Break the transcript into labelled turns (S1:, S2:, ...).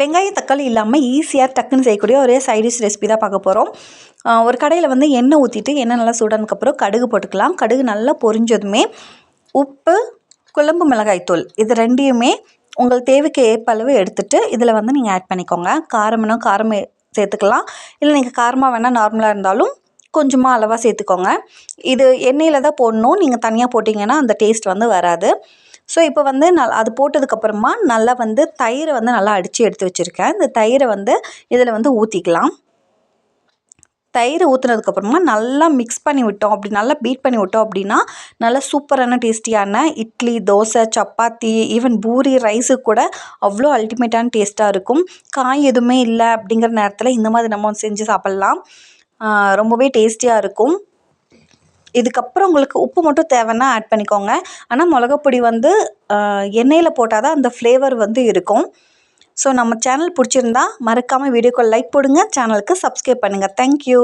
S1: வெங்காய தக்காளி இல்லாமல் ஈஸியாக டக்குன்னு செய்யக்கூடிய ஒரே சைடிஷ் ரெசிபி தான் பார்க்க போகிறோம் ஒரு கடையில் வந்து எண்ணெய் ஊற்றிட்டு எண்ணெய் நல்லா சூடானதுக்கப்புறம் கடுகு போட்டுக்கலாம். கடுகு நல்லா பொரிஞ்சதுமே உப்பு குழம்பு மிளகாய்த்தூள் இது ரெண்டையுமே உங்கள் தேவைக்கு ஏற்ப அளவு எடுத்துகிட்டு இதில் வந்து நீங்கள் ஆட் பண்ணிக்கோங்க. காரம்னா காரம் சேர்த்துக்கலாம். இல்லை நீங்கள் காரமாக வேணால் நார்மலாக இருந்தாலும் கொஞ்சமாக அளவாக சேர்த்துக்கோங்க. இது எண்ணெயில் தான் போடணும். நீங்கள் தனியாக போட்டிங்கன்னா அந்த டேஸ்ட் வந்து வராது. ஸோ இப்போ வந்து நல் அது போட்டதுக்கப்புறமா நல்லா வந்து தயிரை வந்து நல்லா அடித்து எடுத்து வச்சுருக்கேன். இந்த தயிரை வந்து இதில் வந்து ஊற்றிக்கலாம் தயிர் ஊற்றுனதுக்கப்புறமா நல்லா மிக்ஸ் பண்ணி விட்டோம் அப்படி நல்லா பீட் பண்ணி விட்டோம் அப்படின்னா நல்லா சூப்பரான டேஸ்டியான இட்லி தோசை சப்பாத்தி ஈவன் பூரி ரைஸுக்கு கூட அவ்வளோ அல்டிமேட்டான டேஸ்ட்டாக இருக்கும். காய் எதுவுமே இல்லை அப்படிங்கிற நேரத்தில் இந்த மாதிரி நம்ம செஞ்சு சாப்பிட்லாம். ரொம்பவே டேஸ்டியாக இருக்கும். இதுக்கப்புறம் உங்களுக்கு உப்பு மட்டும் தேவைன்னா ஆட் பண்ணிக்கோங்க. ஆனால் மிளகாப்பொடி வந்து எண்ணெயில் போட்டால் தான் அந்த ஃப்ளேவர் வந்து இருக்கும். ஸோ நம்ம சேனல் பிடிச்சிருந்தா மறக்காமல் வீடியோக்கு லைக் போடுங்க. சேனலுக்கு சப்ஸ்கிரைப் பண்ணுங்கள் தேங்க்யூ